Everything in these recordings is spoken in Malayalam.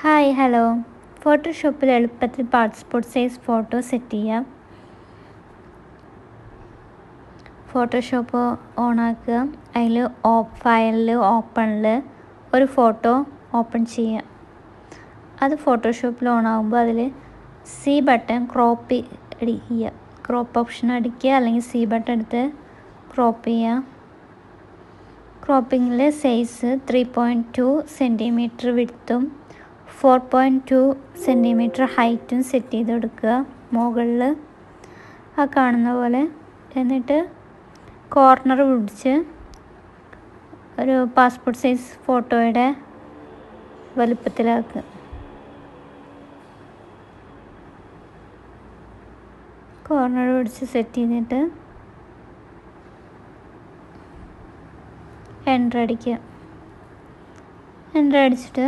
ഹായ് ഹലോ ഫോട്ടോഷോപ്പിൽ എളുപ്പത്തിൽ പാസ്പോർട്ട് സൈസ് ഫോട്ടോ സെറ്റ് ചെയ്യാം. ഫോട്ടോഷോപ്പ് ഓണാക്കുക. അതിൽ ഫയലിൽ ഓപ്പണിൽ ഒരു ഫോട്ടോ ഓപ്പൺ ചെയ്യാം. അത് ഫോട്ടോഷോപ്പിൽ ഓണാകുമ്പോൾ അതിൽ സി ബട്ടൺ ക്രോപ്പ് ചെയ്യുക ക്രോപ്പ് ഓപ്ഷൻ അടിക്കുക അല്ലെങ്കിൽ സി ബട്ടൺ എടുത്ത് ക്രോപ്പ് ചെയ്യുക ക്രോപ്പിങ്ങിൽ size three point two centimetre വിടുത്തും four point two centimetre ഹൈറ്റും സെറ്റ് ചെയ്ത് കൊടുക്കുക മുകളിൽ ആ കാണുന്ന പോലെ. എന്നിട്ട് കോർണർ പിടിച്ച് ഒരു പാസ്പോർട്ട് സൈസ് ഫോട്ടോയുടെ വലുപ്പത്തിലാക്കുക. കോർണർ പിടിച്ച് സെറ്റ് ചെയ്തിട്ട് എന്റർ അടിക്കുക. എന്റർ അടിച്ചിട്ട്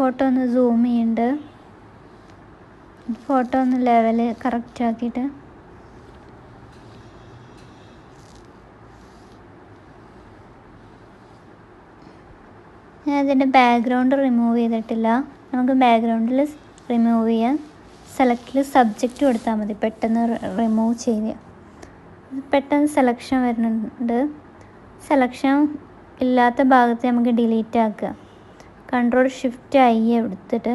ഫോട്ടോ ഒന്ന് സൂം ചെയ്യുന്നുണ്ട് ഫോട്ടോ ഒന്ന് ലെവൽ കറക്റ്റ് ആക്കിയിട്ട്. ഞാൻ അതിന്റെ ബാക്ക്ഗ്രൗണ്ട് റിമൂവ് ചെയ്തിട്ടില്ല. നമുക്ക് ബാക്ക്ഗ്രൗണ്ടിൽ റിമൂവ് ചെയ്യാൻ സെലക്റ്റിൽ സബ്ജക്റ്റ് കൊടുത്താൽ മതി. പെട്ടെന്ന് റിമൂവ് ചെയ്ത് പെട്ടെന്ന് സെലക്ഷൻ വരുന്നുണ്ട്. സെലക്ഷൻ ഇല്ലാത്ത ഭാഗത്ത് നമുക്ക് ഡിലീറ്റ് ആക്കുക. കൺട്രോൾ ഷിഫ്റ്റ് ഐ എടുത്തിട്ട്.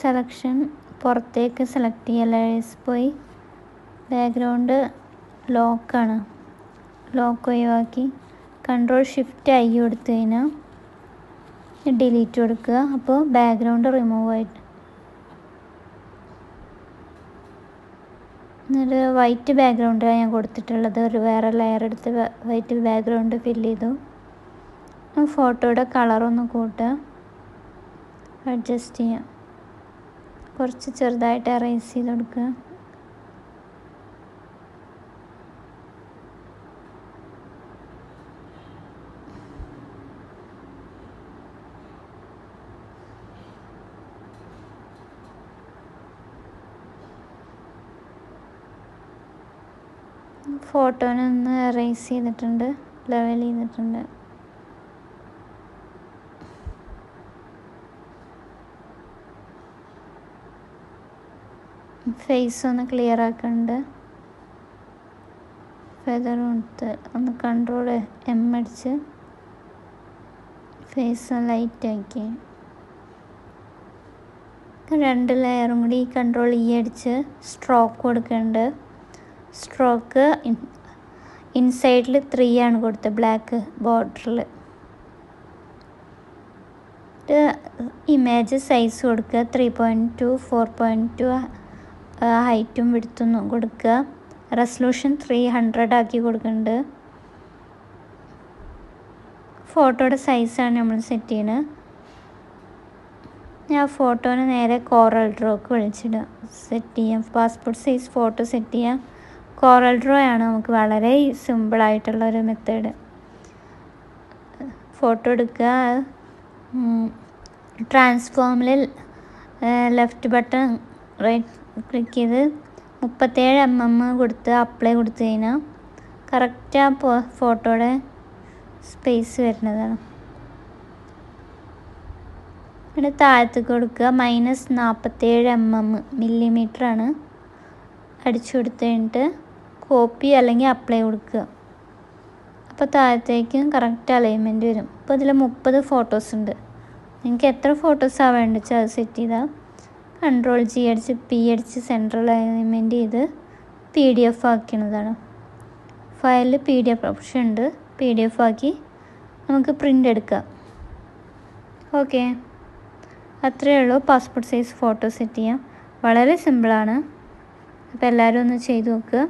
സെലക്ഷൻ പുറത്തേക്ക് സെലക്ട് ചെയ്യുക ലേയേഴ്സ് പോയി. ബാക്ക്ഗ്രൗണ്ട് ലോക്കാണ് ലോക്ക് ഒഴിവാക്കി കൺട്രോൾ ഷിഫ്റ്റ് ഐ കൊടുത്തു കഴിഞ്ഞാൽ ഡിലീറ്റ് കൊടുക്കുക. അപ്പോൾ ബാക്ക്ഗ്രൗണ്ട് റിമൂവ് ആയിട്ട് എന്നിട്ട് വൈറ്റ് ബാക്ക്ഗ്രൗണ്ടാണ് ഞാൻ കൊടുത്തിട്ടുള്ളത്. ഒരു വേറെ ലെയർ എടുത്ത് വൈറ്റ് ബാക്ക്ഗ്രൗണ്ട് ഫില്ല് ചെയ്തു. ഫോട്ടോയുടെ കളറൊന്ന് കൂട്ടുക അഡ്ജസ്റ്റ് ചെയ്യാം. കുറച്ച് ചെറുതായിട്ട് അറേസ് ചെയ്ത് കൊടുക്കുക. ഫോട്ടോനെ ഒന്ന് എറേസ് ചെയ്തിട്ടുണ്ട് ലെവൽ ചെയ്തിട്ടുണ്ട്. ഫേസ് ഒന്ന് ക്ലിയർ ആക്കുന്നുണ്ട് ഫെദർ കൊടുത്ത് ഒന്ന് കൺട്രോൾ എം അടിച്ച് ഫേസ് ലൈറ്റ് ആക്കി. രണ്ട് ലെയറും കൂടി കൺട്രോൾ ഇ അടിച്ച് സ്ട്രോക്ക് കൊടുക്കുന്നുണ്ട് സ്ട്രോക്ക് ഇൻസൈഡിൽ ത്രീ ആണ് കൊടുത്തത്. ബ്ലാക്ക് ബോർഡറിൽ ഇമേജ് സൈസ് കൊടുക്കുക. Three point two four point two ഹൈറ്റും വിടുത്തും കൊടുക്കുക. റെസൊല്യൂഷൻ ത്രീ ഹൺഡ്രഡ് ആക്കി കൊടുക്കുന്നുണ്ട്. ഫോട്ടോയുടെ സൈസാണ് നമ്മൾ സെറ്റ് ചെയ്യുന്നത് ഞാൻ ഫോട്ടോനെ നേരെ കോറൽ ഡ്രോക്ക് വിളിച്ചിടുക സെറ്റ് ചെയ്യാം. പാസ്പോർട്ട് സൈസ് ഫോട്ടോ സെറ്റ് ചെയ്യാം. കോറൽ ഡ്രോ ആണ് നമുക്ക് വളരെ സിമ്പിളായിട്ടുള്ള ഒരു മെത്തേഡ് ഫോട്ടോ എടുക്കുക. ട്രാൻസ്ഫോമിൽ ലെഫ്റ്റ് ബട്ടൺ റൈറ്റ് ക്ലിക്ക് ചെയ്ത് മുപ്പത്തേഴ് എം എം കൊടുത്ത് അപ്ലൈ കൊടുത്തു കഴിഞ്ഞാൽ കറക്റ്റ് ആ ഫോട്ടോയുടെ സ്പേസ് വരുന്നതാണ്. പിന്നെ താഴത്തേക്ക് കൊടുക്കുക. മൈനസ് നാൽപ്പത്തേഴ് എം എം മില്ലിമീറ്ററാണ് അടിച്ചു കൊടുത്തു കഴിഞ്ഞിട്ട് കോപ്പി അല്ലെങ്കിൽ അപ്ലൈ കൊടുക്കുക. അപ്പോൾ താഴത്തേക്കും കറക്റ്റ് അലൈൻമെന്റ് വരും. ഇപ്പോൾ ഇതിൽ മുപ്പത് ഫോട്ടോസ് ഉണ്ട്. നിങ്ങൾക്ക് എത്ര ഫോട്ടോസാണ് വേണ്ടത് വെച്ചാൽ അത് സെറ്റ് ചെയ്താൽ കൺട്രോൾ ജി അടിച്ച് പി അടിച്ച് സെൻട്രൽ അലൈൻമെന്റ് ചെയ്ത് പി ഡി എഫ് ആക്കുന്നതാണ് ഫയലിൽ പി ഡി എഫ് ഓപ്ഷൻ ഉണ്ട്. പി ഡി എഫ് ആക്കി നമുക്ക് പ്രിന്റ് എടുക്കാം. ഓക്കെ അത്രയേ ഉള്ളൂ. പാസ്പോർട്ട് സൈസ് ഫോട്ടോ സെറ്റ് ചെയ്യാം. വളരെ സിമ്പിളാണ് അപ്പോൾ എല്ലാവരും ഒന്ന് ചെയ്ത് നോക്കുക